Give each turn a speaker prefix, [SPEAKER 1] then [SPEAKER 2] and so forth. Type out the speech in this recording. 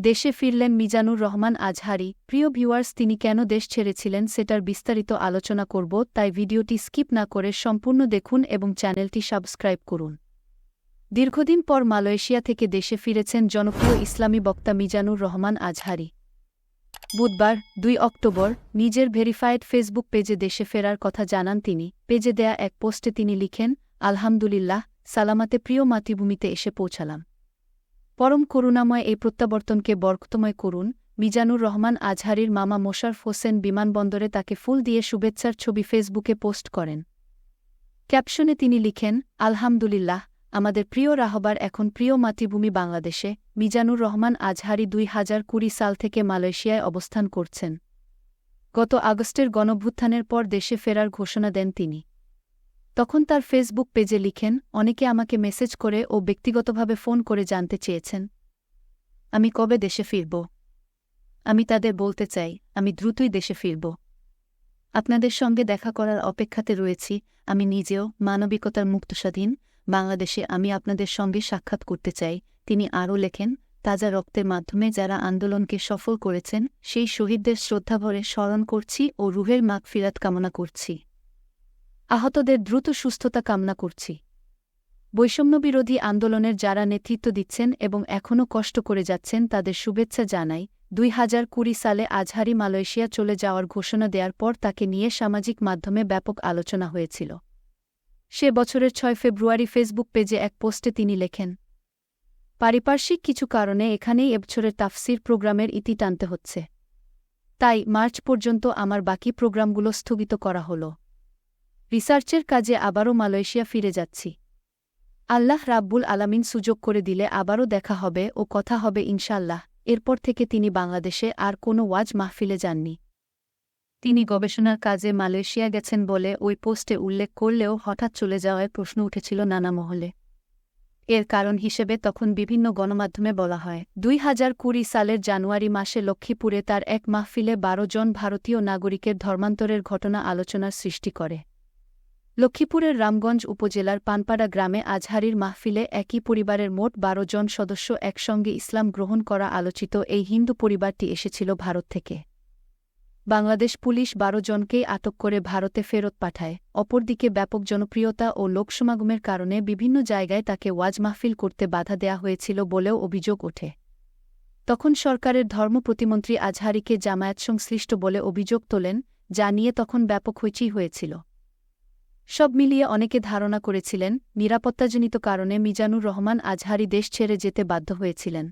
[SPEAKER 1] দেশে ফিরলেন মিজানুর রহমান আজহারি। প্রিয় ভিউয়ার্স, তিনি কেন দেশ ছেড়েছিলেন সেটার বিস্তারিত আলোচনা করব, তাই ভিডিওটি স্কিপ না করে সম্পূর্ণ দেখুন এবং চ্যানেলটি সাবস্ক্রাইব করুন। দীর্ঘদিন পর মালয়েশিয়া থেকে দেশে ফিরেছেন জনপ্রিয় ইসলামী বক্তা মিজানুর রহমান আজহারি। বুধবার, দুই অক্টোবর, নিজের ভেরিফায়েড ফেসবুক পেজে দেশে ফেরার কথা জানান তিনি। পেজে দেয়া এক পোস্টে তিনি লিখেন, আলহামদুলিল্লাহ, সালামাতে প্রিয় মাতৃভূমিতে এসে পৌঁছালাম। পরম করুণাময় এই প্রত্যাবর্তনকে বরকতময় করুন, মিজানুর রহমান আজহারির মামা মোশারফ হোসেন বিমানবন্দরে তাকে ফুল দিয়ে শুভেচ্ছার ছবি ফেসবুকে পোস্ট করেন। ক্যাপশনে তিনি লিখেন, আলহামদুলিল্লাহ, আমাদের প্রিয় রাহবার এখন প্রিয় মাতৃভূমি বাংলাদেশে, মিজানুর রহমান আজহারি দুই হাজার কুড়ি সাল থেকে মালয়েশিয়ায় অবস্থান করছেন। গত আগস্টের গণভ্যুত্থানের পর দেশে ফেরার ঘোষণা দেন তিনি। তখন তার ফেসবুক পেজে লিখেন, অনেকে আমাকে মেসেজ করে ও ব্যক্তিগতভাবে ফোন করে জানতে চেয়েছেন। আমি কবে দেশে ফিরব? আমি তাদের বলতে চাই, আমি দ্রুতই দেশে ফিরব। আপনাদের সঙ্গে দেখা করার অপেক্ষাতে রয়েছি, আমি নিজেও মানবিকতার মুক্তস্বাধীন, বাংলাদেশে আমি আপনাদের সঙ্গে সাক্ষাৎ করতে চাই। তিনি আরও লেখেন, তাজা রক্তের মাধ্যমে যারা আন্দোলনকে সফল করেছেন, সেই শহীদদের শ্রদ্ধাভরে স্মরণ করছি ও রুহের মাগ ফিরাত কামনা করছি। আহতদের দ্রুত সুস্থতা কামনা করছি। বৈষম্যবিরোধী আন্দোলনের যারা নেতৃত্ব দিচ্ছেন এবং এখনও কষ্ট করে যাচ্ছেন তাদের শুভেচ্ছা জানাই, দুই হাজার কুড়ি সালে আজহারি মালয়েশিয়া চলে যাওয়ার ঘোষণা দেওয়ার পর তাকে নিয়ে সামাজিক মাধ্যমে ব্যাপক আলোচনা হয়েছিল। সে বছরের ছয় ফেব্রুয়ারি ফেসবুক পেজে এক পোস্টে তিনি লেখেন, পারিপার্শ্বিক কিছু কারণে এখানেই এবছরের তাফসির প্রোগ্রামের ইতি টানতে হচ্ছে। তাই মার্চ পর্যন্ত আমার বাকি প্রোগ্রামগুলো স্থগিত করা হল। রিসার্চের কাজে আবারও মালয়েশিয়া ফিরে যাচ্ছি। আল্লাহ রাব্বুল আলামিন সুযোগ করে দিলে আবারও দেখা হবে ও কথা হবে ইনশাল্লাহ এরপর থেকে তিনি বাংলাদেশে আর কোনো ওয়াজ মাহফিলে যাননি। তিনি গবেষণার কাজে মালয়েশিয়া গেছেন বলে ওই পোস্টে উল্লেখ করলেও হঠাৎ চলে যাওয়ায় প্রশ্ন উঠেছিল নানা মহলে। এর কারণ হিসেবে তখন বিভিন্ন গণমাধ্যমে বলা হয়, দুই হাজার কুড়ি সালের জানুয়ারি মাসে লক্ষ্মীপুরে তার এক মাহফিলে বারো জন ভারতীয় নাগরিকের ধর্মান্তরের ঘটনা আলোচনার সৃষ্টি করে। লক্ষ্মীপুরের রামগঞ্জ উপজেলার পানপাড়া গ্রামে আজহারির মাহফিলে একই পরিবারের মোট বারো জন সদস্য একসঙ্গে ইসলাম গ্রহণ করা আলোচিত এই হিন্দু পরিবারটি এসেছিল ভারত থেকে। বাংলাদেশ পুলিশ বারো জনকেই আটক করে ভারতে ফেরত পাঠায়। অপরদিকে ব্যাপক জনপ্রিয়তা ও লোকসমাগমের কারণে বিভিন্ন জায়গায় তাকে ওয়াজ মাহফিল করতে বাধা দেয়া হয়েছিল বলেও অভিযোগ ওঠে। তখন সরকারের ধর্ম প্রতিমন্ত্রী আজহারিকে জামায়াত সংশ্লিষ্ট বলে অভিযোগ তোলেন, যা নিয়ে তখন ব্যাপক হইচই হয়েছিল। সব মিলিয়ে অনেকে ধারণা করেছিলেন, নিরাপত্তাজনিত কারণে মিজানুর রহমান আজহারি দেশ ছেড়ে যেতে বাধ্য হয়েছিলেন।